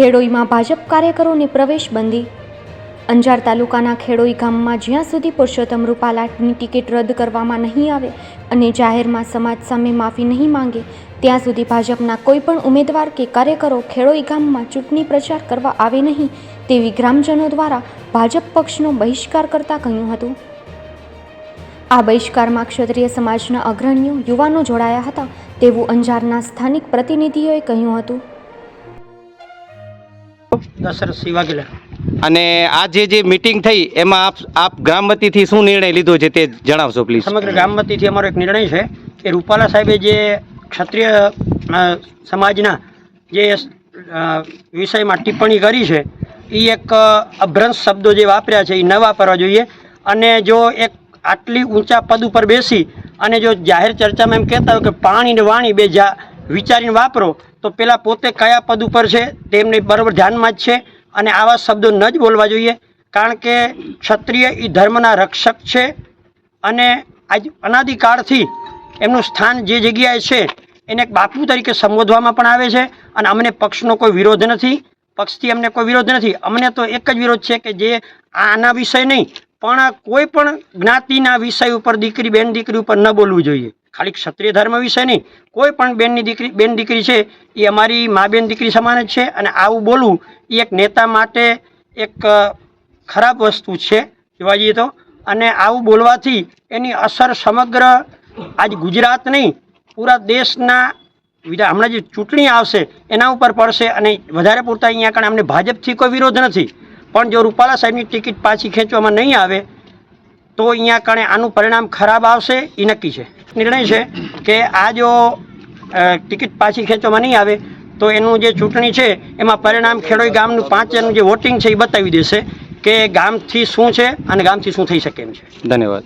ખેડોઈમાં ભાજપ કાર્યકરોને પ્રવેશ બંધી અંજાર તાલુકાના ખેડોઈ ગામમાં જ્યાં સુધી પુરુષોત્તમ રૂપાલાની ટિકિટ રદ કરવામાં નહીં આવે અને જાહેરમાં સમાજ સામે માફી નહીં માંગે, ત્યાં સુધી ભાજપના કોઈપણ ઉમેદવાર કે કાર્યકરો ખેડોઈ ગામમાં ચૂંટણી પ્રચાર કરવા આવે નહીં તેવી ગ્રામજનો દ્વારા ભાજપ પક્ષનો બહિષ્કાર કરતા કહ્યું હતું. આ બહિષ્કારમાં ક્ષત્રિય સમાજના અગ્રણીઓ, યુવાનો જોડાયા હતા તેવું અંજારના સ્થાનિક પ્રતિનિધિઓએ કહ્યું હતું. દશરથસિંહ વાઘેલા અને આ જે જે મીટિંગ થઈ એમાં આપ આપ ગ્રામ વતીથી શું નિર્ણય લીધો છે તે જણાવશો પ્લીઝ સમગ્ર ગામમતીથી અમારો એક નિર્ણય છે કે રૂપાલા સાહેબે જે ક્ષત્રિય સમાજના જે વિષયમાં ટિપ્પણી કરી છે એ એક અભ્રંશ શબ્દો જે વાપર્યા છે એ ન વાપરવા જોઈએ. અને જો એક આટલી ઊંચા પદ ઉપર બેસી અને જો જાહેર ચર્ચામાં એમ કહેતા હોય કે પાણી ને વાણી બે જા વિચારીને વાપરો, તો પેલા પોતે કયા પદ ઉપર છે તેમને બરાબર ધ્યાનમાં જ છે અને આવા શબ્દો ન જ બોલવા જોઈએ. કારણ કે ક્ષત્રિય એ ધર્મના રક્ષક છે અને આજ અનાદિકાળથી એમનું સ્થાન જે જગ્યાએ છે એને એક બાપુ તરીકે સંબોધવામાં પણ આવે છે અને અમને પક્ષનો કોઈ વિરોધ નથી. પક્ષથી અમને કોઈ વિરોધ નથી. અમને તો એક જ વિરોધ છે કે જે આના વિષય નહીં, પણ કોઈ પણ જ્ઞાતિના વિષય ઉપર, દીકરી બેન દીકરી ઉપર ન બોલવું જોઈએ. ખાલી ક્ષત્રિય ધર્મ વિશે નહીં, કોઈ પણ બેનની દીકરી બેન દીકરી છે, એ અમારી મા બેન દીકરી સમાન જ છે અને આવું બોલવું એ એક નેતા માટે એક ખરાબ વસ્તુ છે જોવા જઈએ તો. અને આવું બોલવાથી એની અસર સમગ્ર આજ ગુજરાત નહીં, પૂરા દેશના વિધા હમણાં જે ચૂંટણી આવશે, એના ઉપર પડશે અને વધારે પૂરતા અહીંયા કણે અમને ભાજપથી કોઈ વિરોધ નથી. પણ જો રૂપાલા સાહેબની ટિકિટ પાછી ખેંચવામાં નહીં આવે તો અહીંયા કણે આનું પરિણામ ખરાબ આવશે એ નક્કી છે. નિર્ણય છે કે આ જો ટિકિટ પાછી ખેંચવામાં નહીં આવે, તો એનું જે ચૂંટણી છે, એમાં પરિણામ ખેડોઈ ગામનું પાંચનું જે વોટિંગ છે એ બતાવી દેશે કે ગામથી શું છે અને ગામથી શું થઈ શકે એમ છે. ધન્યવાદ.